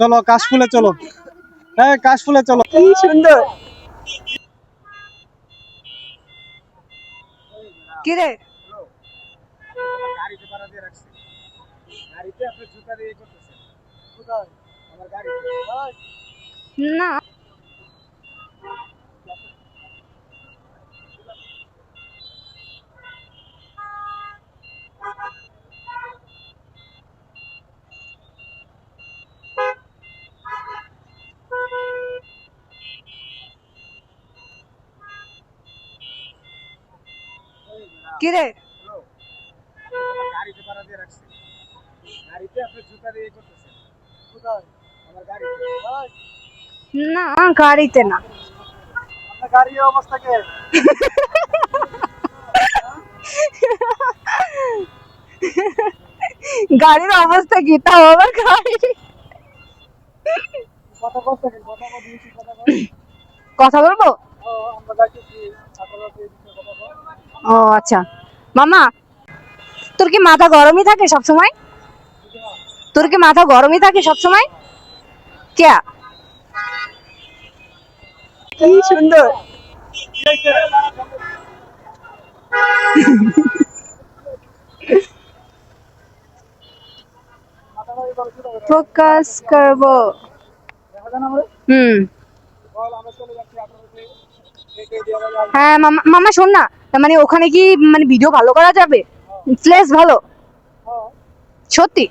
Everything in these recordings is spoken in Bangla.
চলো কাশফুলে চলো। হ্যাঁ কাশফুলে চলো। কি সুন্দর। কি রে? না। কি রে না গাড়িতে না। গাড়ির অবস্থা কে? গাড়ির অবস্থা কি? তাও আবার গাড়ি। কথা বলব? আমরা ও আচ্ছা। মামা তোর কি মাথা গরমই থাকে সব সময় তোর কি মাথা গরমই থাকে সব সময় কে কি সুন্দর। ফোকাস করব। হুম। হ্যাঁ মামা মামা শোন না। মানে ওখানে কি মানে ভিডিও ভালো করা যাবে? প্লেস ভালো? সত্যি?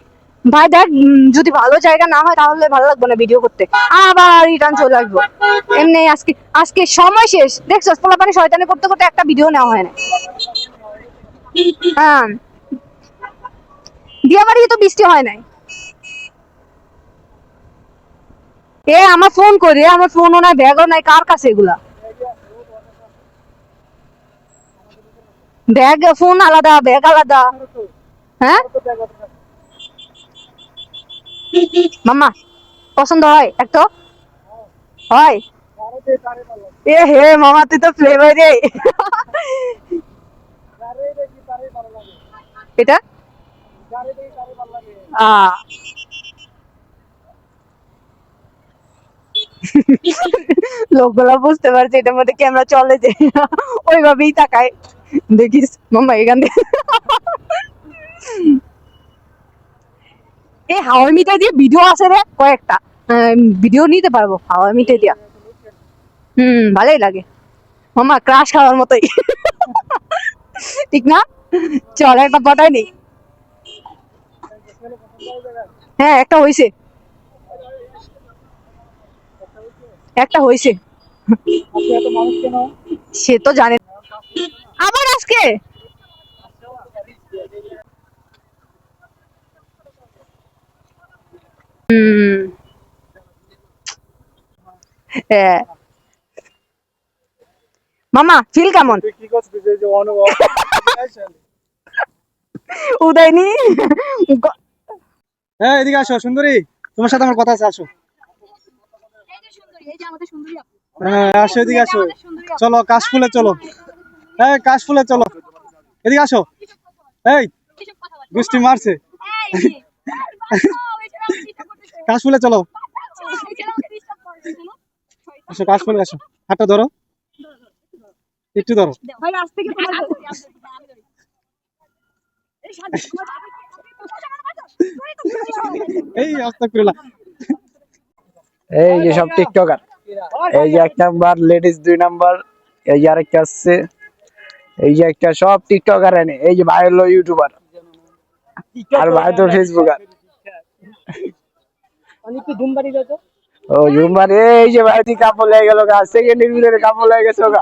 ভাই দেখ যদি ভালো জায়গা না হয় তাহলে ভালো লাগবে না ভিডিও করতে। আবার রিটার্ন চলে আসব। এমনি আজকে আজকে সময় শেষ। দেখছ পোলাপানে শয়তানি করতে করতে একটা ভিডিও নেওয়া হয় না। হ্যাঁ। দিয়া বাড়ি তো বৃষ্টি হয় নাই। এ, আমার ফোন করে আমার ফোনও নাই ব্যাগও নাই, কার কাছে এগুলা? ব্যাগ, ফোন আলাদা, ব্যাগ আলাদা। হ্যাঁ? পছন্দ হয় একটু? হয়? এ হে মামা তুই তো ফ্লেভার এটা? লোকগুলা বুঝতে পারছে এটার মধ্যে ক্যামেরা চলে যে ওইভাবেই তাকায় দেখিস, মাম্মা এখান থেকে। এই হাওয়াই মিঠাই দিয়ে ভিডিও আছে রে, কয়েকটা। ভিডিও নিতে পারব, হাওয়াই মিঠাই দিয়া। হুম, ভালোই লাগে। মামা ক্রাশ খাওয়ার মতোই। ঠিক না? চল, একটা পটাই নেই হ্যাঁ একটা হয়েছে একটা হয়েছে সে তো জানে আবার আজকে? হ্যাঁ। মামা ফিল কেমন? তুই কি করছিস? এই যে অনুভব উদয়নি? হ্যাঁ এদিকে আসো সুন্দরী। তোমার সাথে আমার কথা আছে আসো। হ্যাঁ আসো এদিকে আসো। চলো কাশফুলে চলো। হ্যাঁ কাশফুলে চলো। এদিকে আসো। এই, বৃষ্টি মারছে। কাশফুলে চলো। আসো কাশফুলে আসো। হাতটা ধরো। একটু ধরো। এই, আস্তাগফিরুল্লাহ। এই যে সব টিকটকার। এই যে এক নাম্বার লেডিস দুই নাম্বার। এই যে আরেকটা আসছে। এই যে একটা সব টিকটকার এনে এই যে ভাই হলো ইউটিউবার আর ভাই তো ফেসবুকার ও জুম্বার এই যে ভাই তুই কাপড় লেগে গেল গা সেকেন্ডের ভিতরে কাপড় লেগে গেছে গা।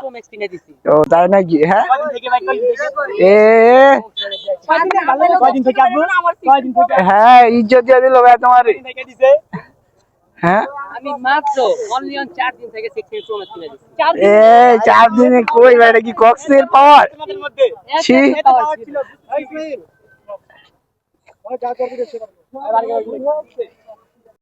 ও তাই নাকি? হ্যাঁ? এ হ্যাঁ ইজ্জত দিয়ে দিল ভাই তোমার। হ্যাঁ আমি মাত্র অনলি অন চার দিন থেকে সিক্স প্রো ম্যাক্স কিনে দিচ্ছি এ চার দিনে কই ভাই এটা কি কক্সের পাওয়ার ছি ওই যা করবি দেখতে পারব।